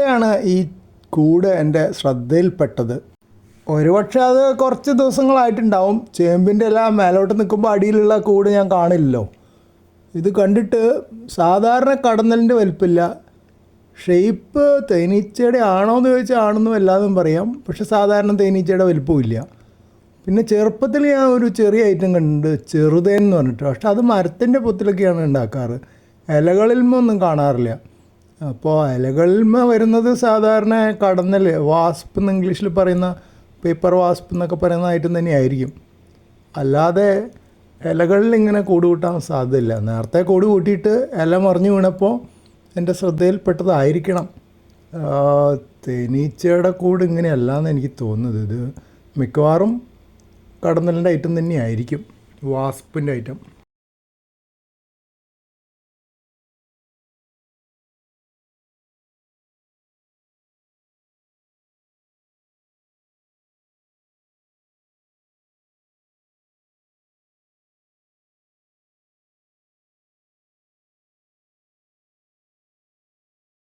ാണ് ഈ കൂട് എന്റെ ശ്രദ്ധയിൽപ്പെട്ടത്. ഒരുപക്ഷെ അത് കുറച്ച് ദിവസങ്ങളായിട്ടുണ്ടാവും. ചേമ്പിന്റെ എല്ലാം മേലോട്ട് നിൽക്കുമ്പോൾ അടിയിലുള്ള കൂട് ഞാൻ കാണില്ലല്ലോ. ഇത് കണ്ടിട്ട് സാധാരണ കടന്നലിന്റെ വലിപ്പില്ല. ഷേപ്പ് തേനീച്ചയുടെ ആണോ എന്ന് ചോദിച്ചാൽ ആണെന്നും എല്ലാതും പറയാം. പക്ഷെ സാധാരണ തേനീച്ചയുടെ വലിപ്പവും ഇല്ല. പിന്നെ ചെറുപ്പത്തിൽ ഞാൻ ഒരു ചെറിയ ഐറ്റം കണ്ടിട്ടുണ്ട്. ചെറുതേൻ എന്ന് പറഞ്ഞിട്ട്. പക്ഷെ അത് മരത്തിന്റെ പൊത്തിലൊക്കെയാണ് ഉണ്ടാക്കാറ്. ഇലകളിൽ ഒന്നും കാണാറില്ല. അപ്പോൾ ഇലകളിന്മ വരുന്നത് സാധാരണ കടന്നൽ വാസ്പ് എന്ന് ഇംഗ്ലീഷിൽ പറയുന്ന പേപ്പർ വാസ്പ് എന്നൊക്കെ പറയുന്ന തന്നെയായിരിക്കും. അല്ലാതെ ഇലകളിൽ ഇങ്ങനെ കൂട് കൂട്ടാൻ സാധ്യതയില്ല. നേരത്തെ കൂട് കൂട്ടിയിട്ട് ഇല മറിഞ്ഞു വീണപ്പോൾ എന്റെ ശ്രദ്ധയിൽപ്പെട്ടതായിരിക്കണം. തേനീച്ചയുടെ കൂട് ഇങ്ങനെയല്ല എന്ന് എനിക്ക് തോന്നുന്നത്. ഇത് മിക്കവാറും കടന്നലിന്റെ ഐറ്റം തന്നെയായിരിക്കും. വാസ്പിന്റെ ഐറ്റം